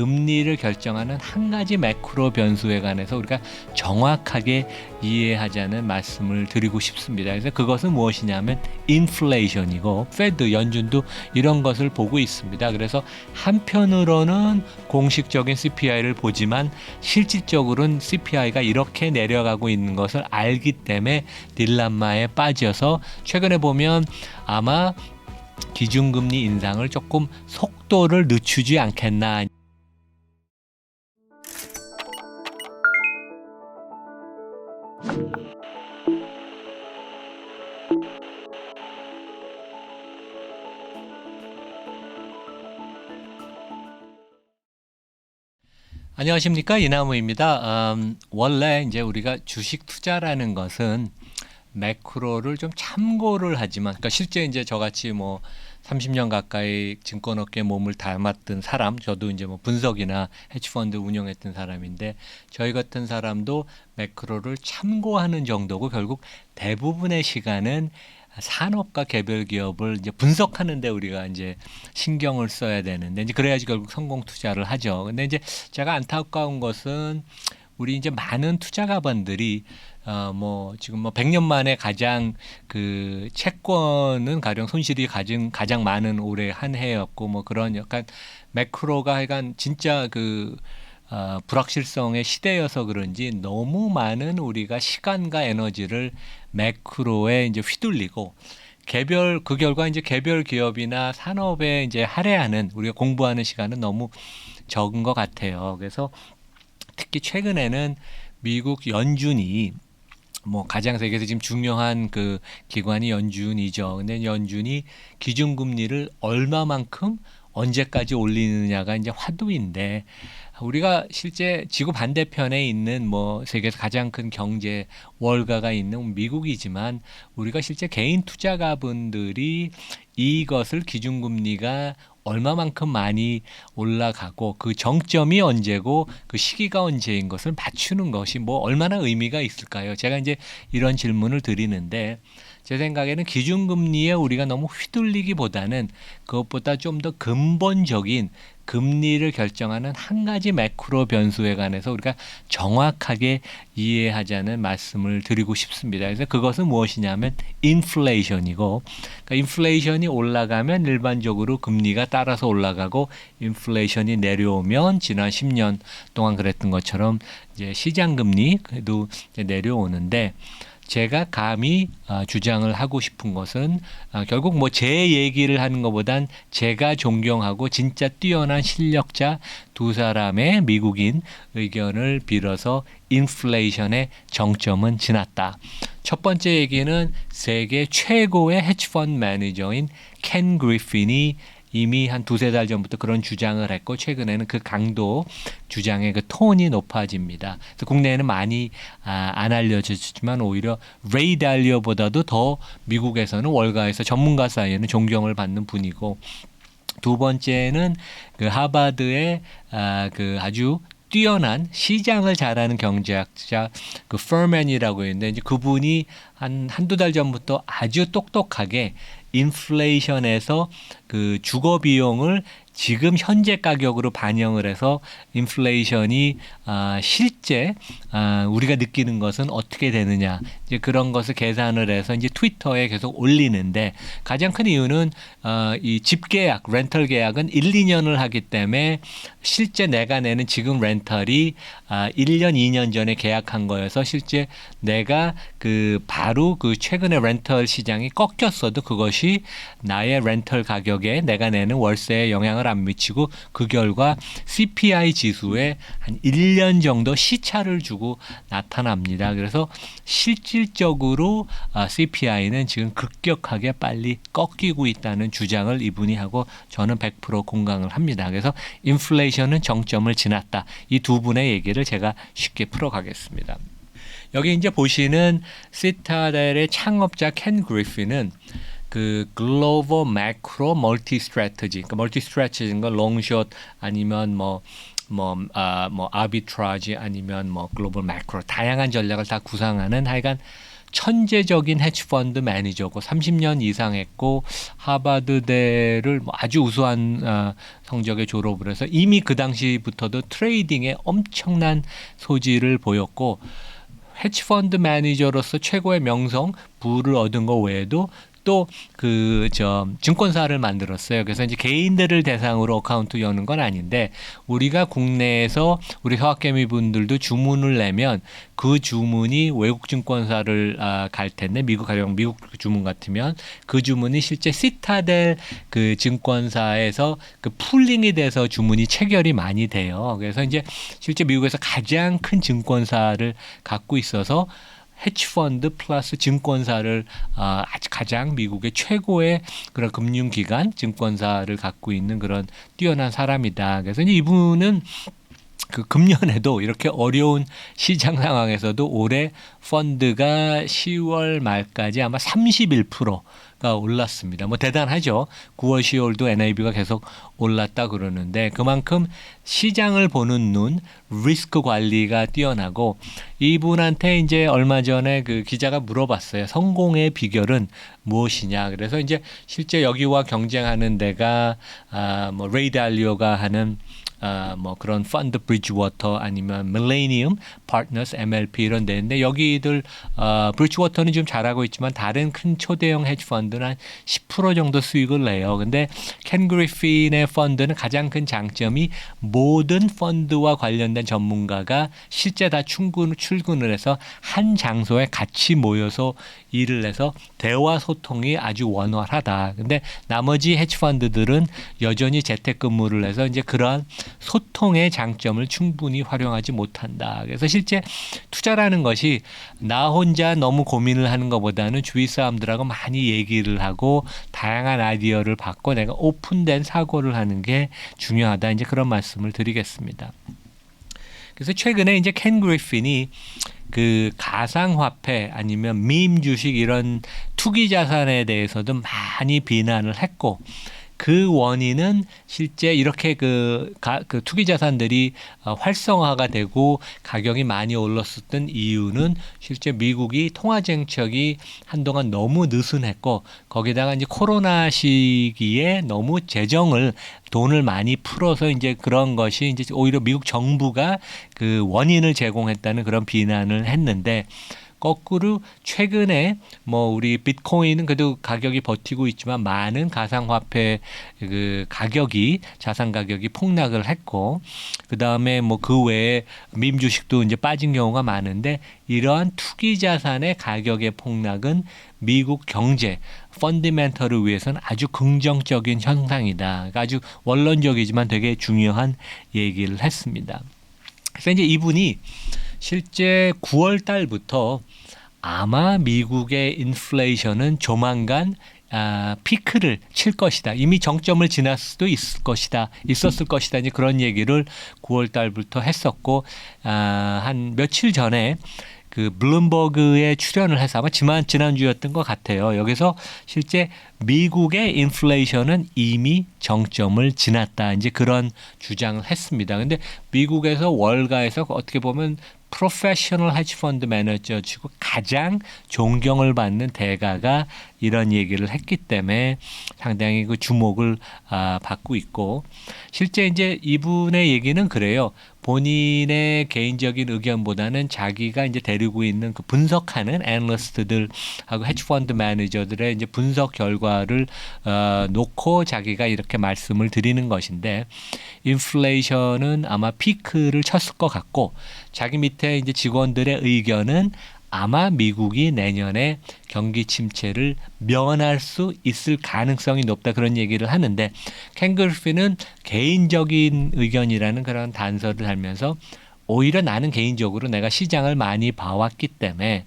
금리를 결정하는 한 가지 매크로 변수에 관해서 우리가 정확하게 이해하자는 말씀을 드리고 싶습니다. 그래서 그것은 무엇이냐면 인플레이션이고 페드 연준도 이런 것을 보고 있습니다. 그래서 한편으로는 공식적인 CPI를 보지만 실질적으로는 CPI가 이렇게 내려가고 있는 것을 알기 때문에 딜란마에 빠져서 최근에 보면 아마 기준금리 인상을 조금 속도를 늦추지 않겠나. 안녕하십니까 이나무입니다. 음, 원래 이제 우리가 주식 투자라는 것은 매크로를 좀 참고를 하지만, 그러니까 실제 이제 저같이 뭐 30년 가까이 증권업계 몸을 담았던 사람, 저도 이제 뭐 분석이나 헤지펀드 운영했던 사람인데 저희 같은 사람도 매크로를 참고하는 정도고 결국 대부분의 시간은 산업과 개별 기업을 이제 분석하는데 우리가 이제 신경을 써야 되는데 이제 그래야지 결국 성공 투자를 하죠. 근데 이제 제가 안타까운 것은 우리 이제 많은 투자 가반들이 어뭐 지금 뭐 100년 만에 가장 그 채권은 가령 손실이 가진 가장 많은 올해 한 해였고 뭐 그런 약간 매크로가 하여간 진짜 그 어, 불확실성의 시대여서 그런지 너무 많은 우리가 시간과 에너지를 매크로에 이제 휘둘리고 개별 그 결과 이제 개별 기업이나 산업에 이제 할애하는 우리가 공부하는 시간은 너무 적은 것 같아요. 그래서 특히 최근에는 미국 연준이 뭐 가장 세계에서 지금 중요한 그 기관이 연준이죠. 근데 연준이 기준금리를 얼마만큼 언제까지 올리느냐가 이제 화두인데 우리가 실제 지구 반대편에 있는 뭐 세계에서 가장 큰 경제 월가가 있는 미국이지만 우리가 실제 개인 투자가분들이 이것을 기준금리가 얼마만큼 많이 올라가고 그 정점이 언제고 그 시기가 언제인 것을 맞추는 것이 뭐 얼마나 의미가 있을까요? 제가 이제 이런 질문을 드리는데 제 생각에는 기준금리에 우리가 너무 휘둘리기보다는 그것보다 좀 더 근본적인 금리를 결정하는 한 가지 매크로 변수에 관해서 우리가 정확하게 이해하자는 말씀을 드리고 싶습니다. 그래서 그것은 무엇이냐면 인플레이션이고 그러니까 인플레이션이 올라가면 일반적으로 금리가 따라서 올라가고 인플레이션이 내려오면 지난 10년 동안 그랬던 것처럼 이제 시장 금리도 내려오는데 제가 감히 어, 주장을 하고 싶은 것은 어, 결국 뭐 제 얘기를 하는 것보단 제가 존경하고 진짜 뛰어난 실력자 두 사람의 미국인 의견을 빌어서 인플레이션의 정점은 지났다. 첫 번째 얘기는 세계 최고의 헤지펀드 매니저인 켄 그리핀이 이미 한 두세 달 전부터 그런 주장을 했고 최근에는 그 강도 주장의 그 톤이 높아집니다. 그래서 국내에는 많이 아, 안 알려졌지만 오히려 레이 달리어보다도 더 미국에서는 월가에서 전문가 사이에는 존경을 받는 분이고 두 번째는 그 하버드의 아, 그 아주 뛰어난 시장을 잘하는 경제학자 그 퍼맨이라고 있는데 이제 그분이 한 한두 달 전부터 아주 똑똑하게 인플레이션에서 그 주거 비용을 지금 현재 가격으로 반영을 해서 인플레이션이 아, 실제 아, 우리가 느끼는 것은 어떻게 되느냐. 이제 그런 것을 계산을 해서 이제 트위터에 계속 올리는데 가장 큰 이유는 어, 이 집계약 렌털 계약은 1, 2년을 하기 때문에 실제 내가 내는 지금 렌털이 아, 1년, 2년 전에 계약한 거여서 실제 내가 그 바로 그 최근에 렌털 시장이 꺾였어도 그것이 나의 렌털 가격에 내가 내는 월세에 영향을 안 미치고 그 결과 CPI 지수에 한 1년 정도 시차를 주고 나타납니다. 그래서 실질적으로 아, CPI는 지금 급격하게 빨리 꺾이고 있다는 주장을 이분이 하고 저는 100% 공감을 합니다. 그래서 인플레이션은 정점을 지났다. 이 두 분의 얘기를 제가 쉽게 풀어가겠습니다. 여기 이제 보시는 시타델의 창업자 켄 그리핀은 그 글로벌 매크로 멀티 스트래티지. 그러니까 멀티 스트래티지인 건 롱숏 아니면 뭐 뭐, 아, 뭐, 아비트라지 아니면 뭐, 글로벌 매크로, 다양한 전략을 다 구상하는 하여간 천재적인 헤지펀드 매니저고 30년 이상 했고 하버드대를 뭐 아주 우수한 어, 성적에 졸업을 해서 이미 그 당시부터도 트레이딩에 엄청난 소질을 보였고 헤지펀드 매니저로서 최고의 명성 부를 얻은 것 외에도 또 그 저 증권사를 만들었어요. 그래서 이제 개인들을 대상으로 어카운트 여는 건 아닌데 우리가 국내에서 우리 화학개미 분들도 주문을 내면 그 주문이 외국 증권사를 아, 갈 텐데 미국 가령 미국 주문 같으면 그 주문이 실제 시타델 그 증권사에서 그 풀링이 돼서 주문이 체결이 많이 돼요. 그래서 이제 실제 미국에서 가장 큰 증권사를 갖고 있어서 헤지펀드 플러스 증권사를 아, 가장 미국의 최고의 그런 금융기관 증권사를 갖고 있는 그런 뛰어난 사람이다. 그래서 이분은 그 금년에도 이렇게 어려운 시장 상황에서도 올해 펀드가 10월 말까지 아마 31% 가 올랐습니다. 뭐 대단하죠. 9월, 10월도 NAB가 계속 올랐다 그러는데 그만큼 시장을 보는 눈, 리스크 관리가 뛰어나고 이분한테 이제 얼마 전에 그 기자가 물어봤어요. 성공의 비결은 무엇이냐. 그래서 이제 실제 여기와 경쟁하는 데가 아뭐 레이 달리오가 하는 아, 뭐 그런 펀드 브리지워터 아니면 밀레니엄 파트너스 MLP 이런 데인데 여기들 어, 브리지워터는 좀 잘하고 있지만 다른 큰 초대형 헤지 펀드는 한10% 정도 수익을 내요. 근데 켄 그리핀의 펀드는 가장 큰 장점이 모든 펀드와 관련된 전문가가 실제 다 출근, 출근을 해서 한 장소에 같이 모여서 일을 해서 대화 소통이 아주 원활하다. 근데 나머지 헤지 펀드들은 여전히 재택근무를 해서 이제 그러한 소통의 장점을 충분히 활용하지 못한다. 그래서 실제 투자라는 것이 나 혼자 너무 고민을 하는 것보다는 주위 사람들하고 많이 얘기를 하고 다양한 아이디어를 받고 내가 오픈된 사고를 하는 게 중요하다. 이제 그런 말씀을 드리겠습니다. 그래서 최근에 이제 켄 그리핀이 그 가상화폐 아니면 밈 주식 이런 투기 자산에 대해서도 많이 비난을 했고 그 원인은 실제 이렇게 그, 가, 그 투기 자산들이 어, 활성화가 되고 가격이 많이 올랐었던 이유는 실제 미국이 통화 정책이 한동안 너무 느슨했고 거기다가 이제 코로나 시기에 너무 재정을 돈을 많이 풀어서 이제 그런 것이 이제 오히려 미국 정부가 그 원인을 제공했다는 그런 비난을 했는데 거꾸로 최근에 뭐 우리 비트코인은 그래도 가격이 버티고 있지만 많은 가상화폐 그 가격이 자산 가격이 폭락을 했고 그 다음에 뭐 그 외에 밈 주식도 이제 빠진 경우가 많은데 이러한 투기 자산의 가격의 폭락은 미국 경제 펀디멘털을 위해서는 아주 긍정적인 현상이다. 그러니까 아주 원론적이지만 되게 중요한 얘기를 했습니다. 그래서 이제 이분이 실제 9월 달부터 아마 미국의 인플레이션은 조만간 아, 피크를 칠 것이다. 이미 정점을 지났을 수도 있을 것이다. 있었을 것이다. 이제 그런 얘기를 9월 달부터 했었고 아, 한 며칠 전에 그 블룸버그에 출연을 해서 아마 지난 지난주였던 것 같아요. 여기서 실제 미국의 인플레이션은 이미 정점을 지났다. 이제 그런 주장을 했습니다. 근데 미국에서 월가에서 어떻게 보면 프로페셔널 헤지 펀드 매니저 치고 가장 존경을 받는 대가가 이런 얘기를 했기 때문에 상당히 그 주목을 아, 받고 있고 실제 이제 이분의 얘기는 그래요. 본인의 개인적인 의견보다는 자기가 이제 데리고 있는 그 분석하는 애널리스트들하고 헤지 펀드 매니저들의 이제 분석 결과를 어, 놓고 자기가 이렇게 말씀을 드리는 것인데 인플레이션은 아마 피크를 쳤을 것 같고 자기 밑에 이제 직원들의 의견은 아마 미국이 내년에 경기 침체를 면할 수 있을 가능성이 높다 그런 얘기를 하는데 캥글피는 개인적인 의견이라는 그런 단서를 달면서 오히려 나는 개인적으로 내가 시장을 많이 봐왔기 때문에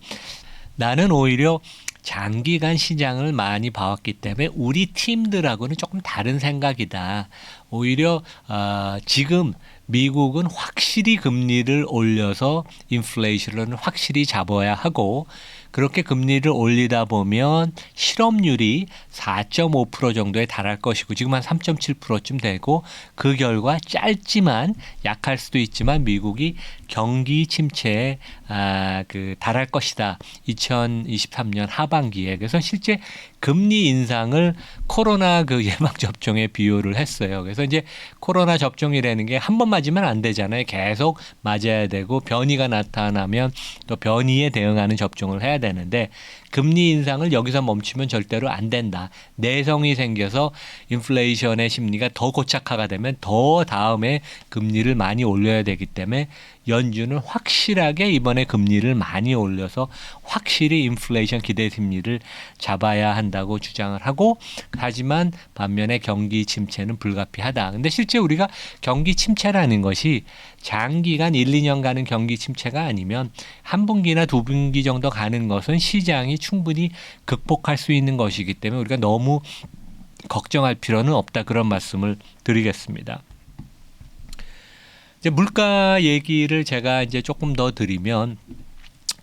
나는 오히려 장기간 시장을 많이 봐왔기 때문에 우리 팀들하고는 조금 다른 생각이다. 오히려 아, 지금 미국은 확실히 금리를 올려서 인플레이션을 확실히 잡아야 하고 그렇게 금리를 올리다 보면 실업률이 4.5% 정도에 달할 것이고 지금 한 3.7%쯤 되고 그 결과 짧지만 약할 수도 있지만 미국이 경기 침체에 아, 그 달할 것이다. 2023년 하반기에 그래서 실제 금리 인상을 코로나 그 예방 접종에 비유를 했어요. 그래서 이제 코로나 접종이라는 게 한 번 맞으면 안 되잖아요. 계속 맞아야 되고 변이가 나타나면 또 변이에 대응하는 접종을 해야 되는데 금리 인상을 여기서 멈추면 절대로 안 된다. 내성이 생겨서 인플레이션의 심리가 더 고착화가 되면 더 다음에 금리를 많이 올려야 되기 때문에 연준은 확실하게 이번에 금리를 많이 올려서 확실히 인플레이션 기대 심리를 잡아야 한다고 주장을 하고 하지만 반면에 경기 침체는 불가피하다. 근데 실제 우리가 경기 침체라는 것이 장기간 1, 2년 가는 경기 침체가 아니면 한 분기나 두 분기 정도 가는 것은 시장이 충분히 극복할 수 있는 것이기 때문에 우리가 너무 걱정할 필요는 없다 그런 말씀을 드리겠습니다. 이제 물가 얘기를 제가 이제 조금 더 드리면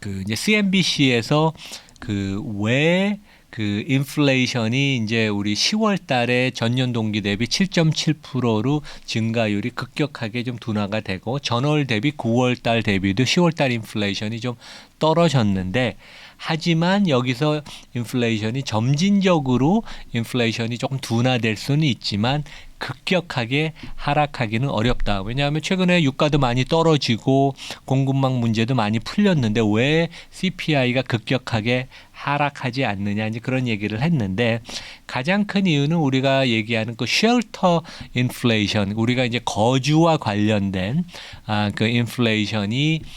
그 이제 CNBC에서 그왜 그 인플레이션이 이제 우리 10월 달에 전년 동기 대비 7.7%로 증가율이 급격하게 좀 둔화가 되고 전월 대비 9월 달 대비도 10월 달 인플레이션이 좀 떨어졌는데 하지만 여기서 인플레이션이 점진적으로 인플레이션이 조금 둔화될 수는 있지만 급격하게 하락하기는 어렵다. 왜냐하면 최근에 유가도 많이 떨어지고 공급망 문제도 많이 풀렸는데 왜 CPI가 급격하게 하락하지 않느냐 이제 그런 얘기를 했는데 가장 큰 이유는 우리가 얘기하는 그 쉘터 인플레이션 우리가 이제 거주와 관련된 아그 인플레이션이 그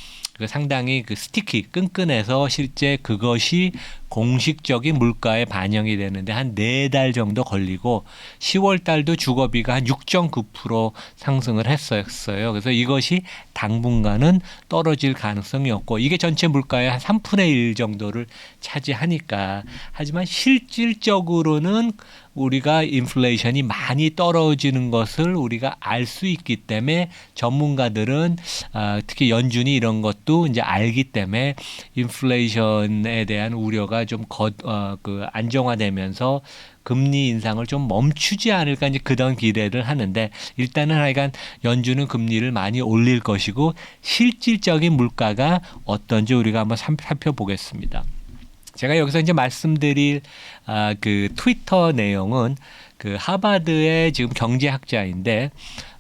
상당히 그 스티키 끈끈해서 실제 그것이 공식적인 물가에 반영이 되는데 한 네 달 정도 걸리고 10월 달도 주거비가 한 6.9% 상승을 했었어요. 그래서 이것이 당분간은 떨어질 가능성이 없고 이게 전체 물가의 한 3분의 1 정도를 차지하니까 하지만 실질적으로는 우리가 인플레이션이 많이 떨어지는 것을 우리가 알 수 있기 때문에 전문가들은 아, 특히 연준이 이런 것도 이제 알기 때문에 인플레이션에 대한 우려가 좀 거, 어, 그 안정화되면서 금리 인상을 좀 멈추지 않을까 이제 그런 기대를 하는데 일단은 하여간 연준은 금리를 많이 올릴 것이고 실질적인 물가가 어떤지 우리가 한번 살펴보겠습니다. 제가 여기서 이제 말씀드릴 아, 그 트위터 내용은 그 하버드의 지금 경제학자인데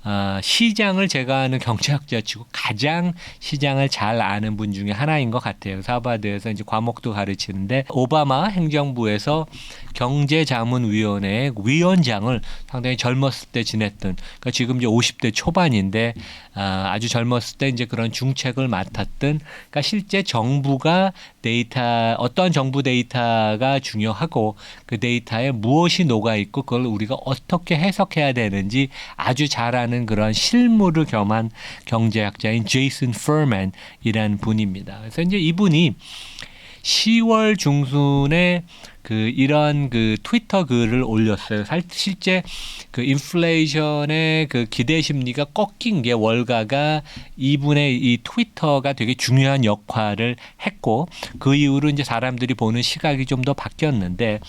아, 시장을 제가 아는 경제학자 치고 가장 시장을 잘 아는 분 중에 하나인 것 같아요. 하버드에서 이제 과목도 가르치는데 오바마 행정부에서 경제자문위원회 위원장을 상당히 젊었을 때 지냈던 그러니까 지금 이제 50대 초반인데 아, 아주 젊었을 때 이제 그런 중책을 맡았던 그러니까 실제 정부가 데이터 어떤 정부 데이터가 중요하고 그 데이터에 무엇이 녹아 있고 그걸 우리가 어떻게 해석해야 되는지 아주 잘 아는 그런 실무를 겸한 경제학자인 제이슨 퍼맨이라는 분입니다. 그래서 이제 이분이 10월 중순에 그 이런 그 트위터 글을 올렸어요. 실제 그 인플레이션의 그 기대 심리가 꺾인 게 월가가 이분의 이 트위터가 되게 중요한 역할을 했고 그 이후로 이제 사람들이 보는 시각이 좀 더 바뀌었는데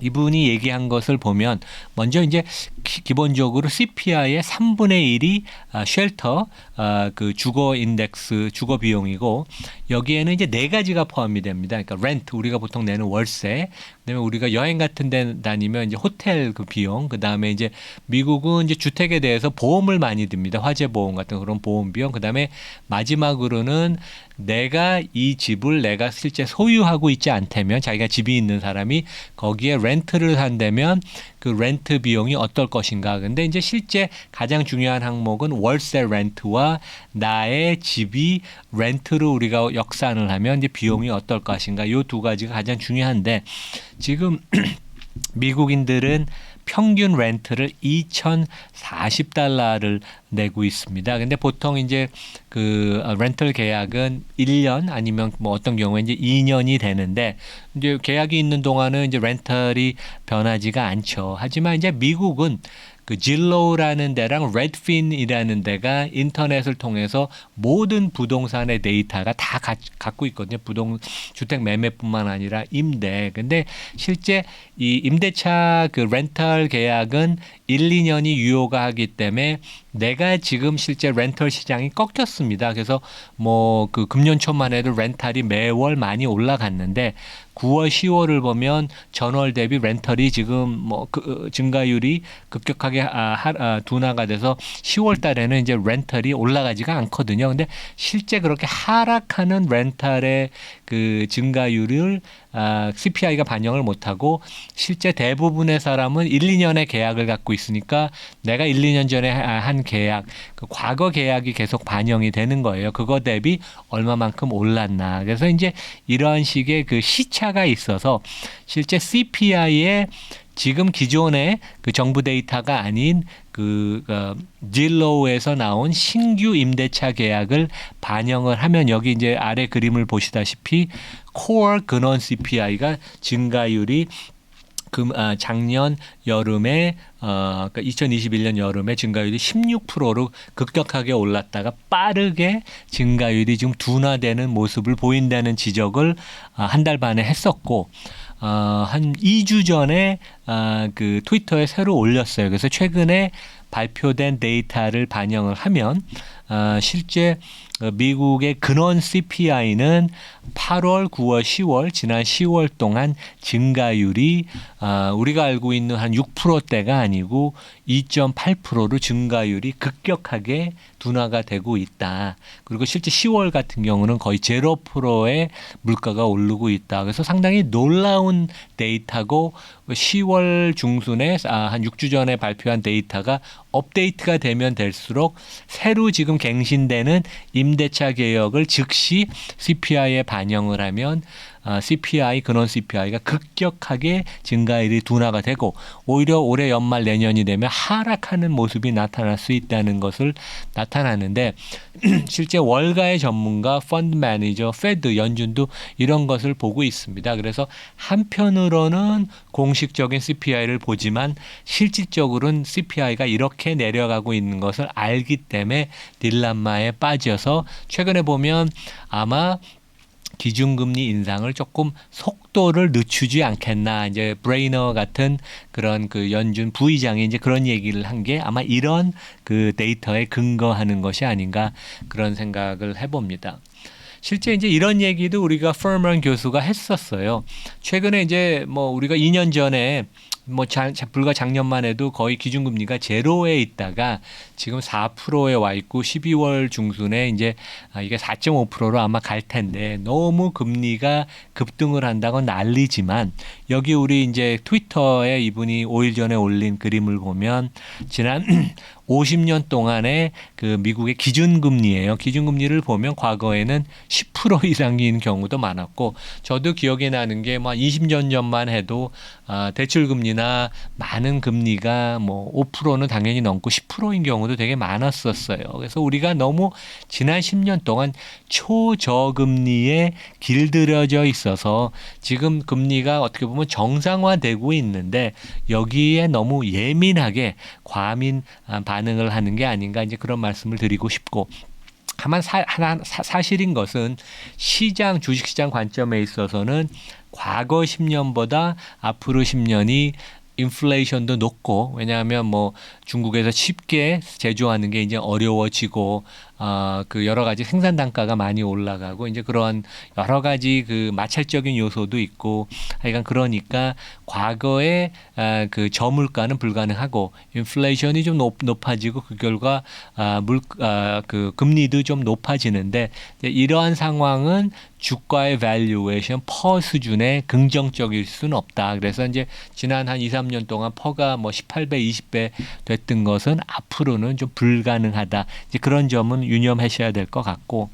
이분이 얘기한 것을 보면 먼저 이제 기본적으로 CPI의 3분의 1이 아, 쉘터 아, 그 주거 인덱스 주거 비용이고 여기에는 이제 네 가지가 포함이 됩니다. 그러니까 렌트 우리가 보통 내는 월세, 그다음에 우리가 여행 같은 데 다니면 이제 호텔 그 비용, 그다음에 이제 미국은 이제 주택에 대해서 보험을 많이 듭니다. 화재 보험 같은 그런 보험 비용, 그다음에 마지막으로는 내가 이 집을 내가 실제 소유하고 있지 않다면 자기가 집이 있는 사람이 거기에 렌트 를 한다면 그 렌트 비용이 어떨 것인가. 근데 이제 실제 가장 중요한 항목은 월세 렌트와 나의 집이 렌트로 우리가 역산을 하면 이제 비용이 어떨 것인가. 요 두 가지가 가장 중요한데 지금 미국인들은 평균 렌트를 2,040달러를 내고 있습니다. 근데 보통 이제 그 렌털 계약은 1년 아니면 뭐 어떤 경우에 이제 2년이 되는데 이제 계약이 있는 동안은 이제 렌털이 변하지가 않죠. 하지만 이제 미국은 그 질로우라는 데랑 레드핀이라는 데가 인터넷을 통해서 모든 부동산의 데이터가 다 가, 갖고 있거든요. 부동 주택 매매뿐만 아니라 임대. 근데 실제 이 임대차 그 렌탈 계약은 1, 2년이 유효가 하기 때문에 내가 지금 실제 렌털 시장이 꺾였습니다. 그래서 뭐 그 금년 초만 해도 렌탈이 매월 많이 올라갔는데 9월, 10월을 보면 전월 대비 렌털이 지금 뭐 그 증가율이 급격하게 아, 하, 아, 둔화가 돼서 10월 달에는 이제 렌털이 올라가지가 않거든요. 근데 실제 그렇게 하락하는 렌탈의 그 증가율을 아, CPI가 반영을 못하고 실제 대부분의 사람은 1, 2년의 계약을 갖고 있으니까 내가 1, 2년 전에 하- 한 계약, 그 과거 계약이 계속 반영이 되는 거예요. 그거 대비 얼마만큼 올랐나. 그래서 이제 이러한 식의 그 시차가 있어서 실제 CPI에 지금 기존의 그 정부 데이터가 아닌 그 어, 질로우에서 나온 신규 임대차 계약을 반영을 하면 여기 이제 아래 그림을 보시다시피 코어 근원 CPI가 증가율이 금 아, 작년 여름에 어 그러니까 2021년 여름에 증가율이 16%로 급격하게 올랐다가 빠르게 증가율이 지금 둔화되는 모습을 보인다는 지적을 아, 한달 반에 했었고 어, 한 2주 전에 아, 그 트위터에 새로 올렸어요. 그래서 최근에 발표된 데이터를 반영을 하면 아, 실제 어, 미국의 근원 CPI는 8월, 9월, 10월 지난 10월 동안 증가율이 아, 우리가 알고 있는 한 6%대가 아니고 2.8%로 증가율이 급격하게 둔화가 되고 있다. 그리고 실제 10월 같은 경우는 거의 0%의 물가가 오르고 있다. 그래서 상당히 놀라운 데이터고 10월 중순에 아, 한 6주 전에 발표한 데이터가 업데이트가 되면 될수록 새로 지금 갱신되는 임 대차 개혁을 즉시 CPI에 반영을 하면 아, CPI 근원 CPI가 급격하게 증가율이 둔화가 되고 오히려 올해 연말 내년이 되면 하락하는 모습이 나타날 수 있다는 것을 나타나는데 실제 월가의 전문가 펀드 매니저 페드 연준도 이런 것을 보고 있습니다. 그래서 한편으로는 공식적인 CPI를 보지만 실질적으로는 CPI가 이렇게 내려가고 있는 것을 알기 때문에 딜란마에 빠져서 최근에 보면 아마 기준금리 인상을 조금 속도를 늦추지 않겠나 이제 브레이너 같은 그런 그 연준 부의장이 이제 그런 얘기를 한 게 아마 이런 그 데이터에 근거하는 것이 아닌가 그런 생각을 해봅니다. 실제 이제 이런 얘기도 우리가 퍼먼 교수가 했었어요. 최근에 이제 뭐 우리가 2년 전에 뭐 자, 자- 불과 작년만 해도 거의 기준금리가 제로에 있다가 지금 4%에 와 있고 12월 중순에 이제 아, 이게 4.5%로 아마 갈 텐데 너무 금리가 급등을 한다고 난리지만 여기 우리 이제 트위터에 이분이 5일 전에 올린 그림을 보면 지난 50년 동안의 그 미국의 기준금리예요. 기준금리를 보면 과거에는 10% 이상인 경우도 많았고 저도 기억이 나는 게 뭐 20년 전만 해도 아, 대출금리 나 많은 금리가 뭐 5%는 당연히 넘고 10%인 경우도 되게 많았었어요. 그래서 우리가 너무 지난 10년 동안 초저금리에 길들여져 있어서 지금 금리가 어떻게 보면 정상화되고 있는데 여기에 너무 예민하게 과민 아, 반응을 하는 게 아닌가 이제 그런 말씀을 드리고 싶고 다만 사, 사, 사실인 것은 시장 주식시장 관점에 있어서는 과거 10년보다 앞으로 10년이 인플레이션도 높고 왜냐하면 뭐 중국에서 쉽게 제조하는 게 이제 어려워지고 아그 여러 가지 생산 단가가 많이 올라가고 이제 그러한 여러 가지 그 마찰적인 요소도 있고 하여간 그러니까 과거에 아, 그 저물가는 불가능하고 인플레이션이 좀 높, 높아지고 그 결과 아, 물, 아, 그 금리도 좀 높아지는데 이러한 상황은 주가의 밸류에이션 퍼 수준의 긍정적일 수는 없다. 그래서 이제 지난 한 2, 3년 동안 퍼가 뭐 18배, 20배 됐던 것은 앞으로는 좀 불가능하다. 이제 그런 점은 유념하셔야 될 것 같고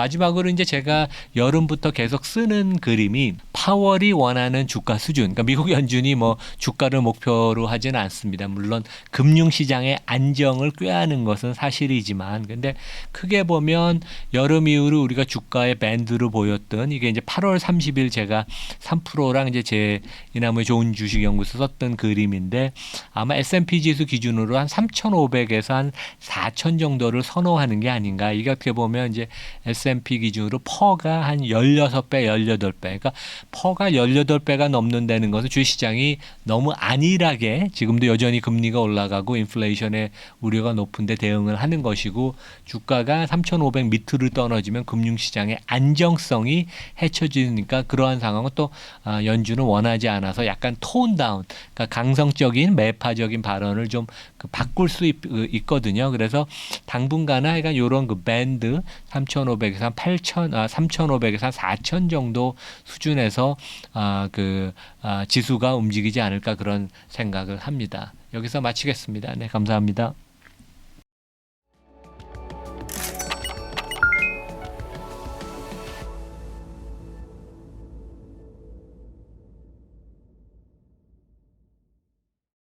마지막으로 이제 제가 여름부터 계속 쓰는 그림이 파월이 원하는 주가 수준. 그러니까 미국 연준이 뭐 주가를 목표로 하지는 않습니다. 물론 금융 시장의 안정을 꾀하는 것은 사실이지만 근데 크게 보면 여름 이후로 우리가 주가의 밴드로 보였던 이게 이제 8월 30일 제가 3%랑 이제 제 이나무의 좋은 주식 연구소 썼던 그림인데 아마 S&P 지수 기준으로 한 3,500에서 한 4,000 정도를 선호하는 게 아닌가. 이게 어떻게 보면 이제 S&P 기준으로 퍼가 한 16배, 18배. 그러니까 퍼가 18배가 넘는다는 것은 주식시장이 너무 안일하게 지금도 여전히 금리가 올라가고 인플레이션의 우려가 높은데 대응을 하는 것이고 주가가 3,500 밑으로 떨어지면 금융시장의 안정성이 해쳐지니까 그러한 상황은 또 아, 연준은 원하지 않아서 약간 톤 다운, 그러니까 강성적인 매파적인 발언을 좀그 바꿀 수 있, 거든요 그래서 당분간은 하여간 요런 그 밴드 3,500에서 한 8,000, 아, 3,500에서 한 4,000 정도 수준에서 아, 그 아, 지수가 움직이지 않을까 그런 생각을 합니다. 여기서 마치겠습니다. 네, 감사합니다.